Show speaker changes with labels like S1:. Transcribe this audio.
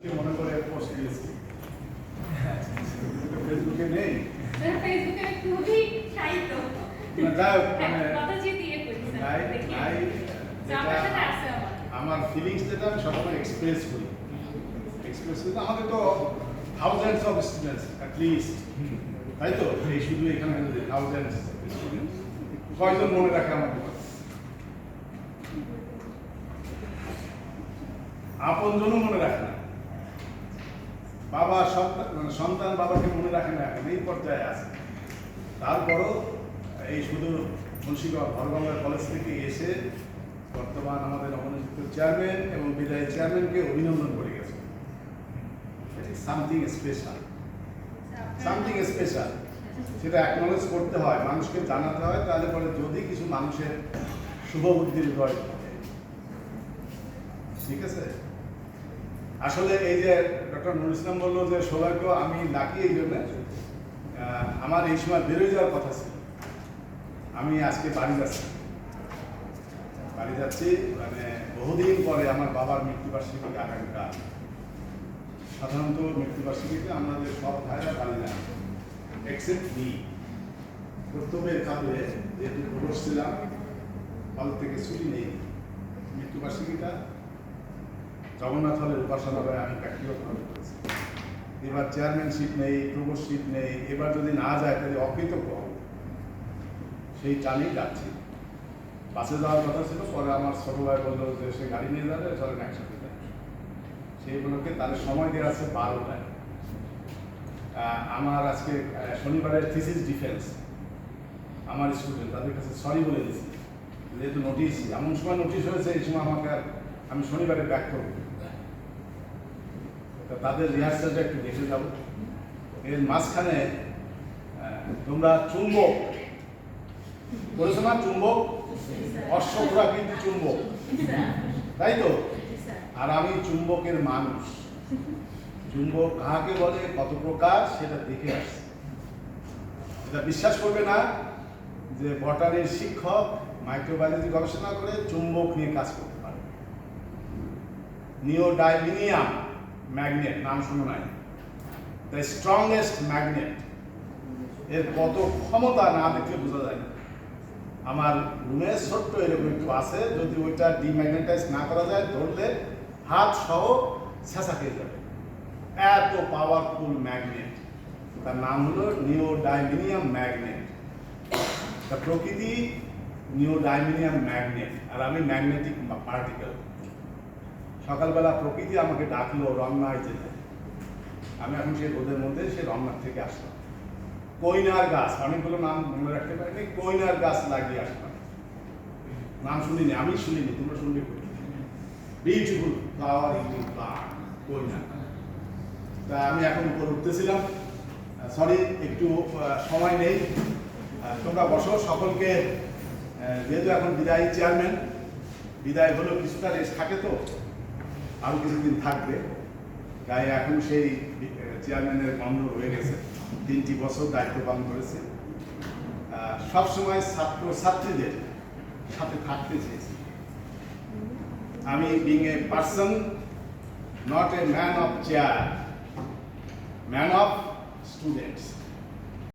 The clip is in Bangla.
S1: মনে করে পোস্ট দিয়েছি? ফেসবুকে নেই?
S2: ফেসবুকে খুবই সাহিত্য
S1: না, যাই হোক, মানে
S2: আমার।
S1: ফিলিংস যেটা আমি সবসময় এক্সপ্রেস করি। এক্সপ্রেস করি আমাদের তো thousands of students at least তাই তো? এই শুধু এখানে থাউজেন্ডস স্টুডেন্টস কয়জন মনে রাখে কথা আপনজনও মনে রাখে না। বাবা সন্তান মানে সন্তান বাবাকে মনে রাখে না এখন, এই পর্যায়ে আছে। তারপরও এই শুধু মুন্সিগঞ্জ ভরগঙ্গার কলেজ থেকে এসে বর্তমান আমাদের নবনিযুক্ত চেয়ারম্যান এবং বিদায়ী চেয়ারম্যানকে অভিনন্দন করে গেছে। সামথিং স্পেশাল সামথিং স্পেশাল সেটা অ্যাকনোলেজ করতে হয়, মানুষকে জানাতে হয়, তাহলে পরে যদি কিছু মানুষের শুভ বুদ্ধির ঘটে। ঠিক আছে? আসলে এই যে ডক্টর নুর ইসলাম বলল যে সৌভাগ্য আমি ডাকি এই জন্য আমার এই সময় বেরোয় যাওয়ার কথা ছিল। আমি আজকে বাড়ি যাচ্ছি। বাড়ি যাচ্ছি মানে বহুদিন পরে আমার বাবার মৃত্যুবার্ষিকী আগামীকাল। সাধারণত মৃত্যুবার্ষিকীতে আমাদের সব ভাইরা বাড়ি যান এক্সেপ্ট মি কর্তব্যের কারণে যেহেতু প্রবেশ ছিলাম হল থেকে ছুটি নেই। মৃত্যুবার্ষিকীটা জগন্নাথ হলের উপাসনালয়ে আমি ব্যক্তিগতভাবে করেছি এবার চেয়ারম্যানশিপ নেই প্রভোস্টশিপ নেই, এবার যদি না যায়, তাহলে অকৃতজ্ঞ হব। সেই টানেই যাচ্ছি। বাসে যাওয়ার কথা ছিল, পরে আমার ছোট ভাই বলল যে, সে গাড়ি নিয়ে যাবে, চলেন একসাথে যাই। সেইগুলোকে তাদের সময় দেওয়া আছে বারোটায়। আমার আজকে শনিবারের থিসিস ডিফেন্স আমার স্টুডেন্ট তাদের কাছে সরি বলে দিয়েছি। যেহেতু নোটিশ এমন সময় নোটিশ হয়েছে, এই সময় আমাকে আর আমি শনিবারে ব্যাক করব। তাদের রিহার্সালটা একটু দেখে যাব। এর মাঝখানে তোমরা চুম্বক বলেছ না চুম্বক? অশ্বরা কিন্তু চুম্বক। তাই তো? আর আমি চুম্বকের মানুষ। চুম্বক কাহাকে বলে, কত প্রকার, সেটা দেখে আসছি। এটা বিশ্বাস করবে না যে বটানির শিক্ষক মাইক্রোবায়োলজি গবেষণা করে চুম্বক নিয়ে কাজ পারে নিওডাইমিনিয়াম ম্যাগনেট নাম শুনো নাই। দ্য স্ট্রংগেস্ট ম্যাগনেট এর কত ক্ষমতা না দেখলে বোঝা যায় না। আমার রুমে ছোট্ট এরকম একটু আছে, যদি ওইটা ডিম্যাগনেটাইজ না করা যায়, ধরলে হাত সহ ছেঁচা খেয়ে যাবে। এত পাওয়ারফুল ম্যাগনেট তার নাম হলো নিওডাইমিনিয়াম ম্যাগনেট তা প্রকৃতি নিওডাইমিনিয়াম ম্যাগনেট আর আমি ম্যাগনেটিক পার্টিকেল সকালবেলা প্রকৃতি আমাকে ডাকলো, রমনায় যেতে। আমি এখন সেই রোদের মধ্যে সে রমনার থেকে আসলাম। কইনার গাছ, অনেকগুলো নাম মনে রাখতে পারিনি কইনার গাছ লাগিয়ে আসলাম। নাম শুনিনি, আমি শুনিনি, তোমরা শুনবে বিউটিফুল ফ্লাওয়ার ইন প্লান্ট তা আমি এখন উপর উঠতেছিলাম। সরি একটু সময় নেই। তোমরা বসো, সকলকে যেহেতু এখন বিদায়ী চেয়ারম্যান বিদায় হলো কিছুটা রেস্ট থাকে তো। আরও কিছুদিন থাকবে। গায়ে এখন সেই চেয়ারম্যানের গন্ধ রয়ে গেছে। তিনটি বছর দায়িত্ব পালন করেছে। সবসময় ছাত্র, ছাত্রীদের সাথে থাকতে চেয়েছি। আমি being a person not a man of chair man of students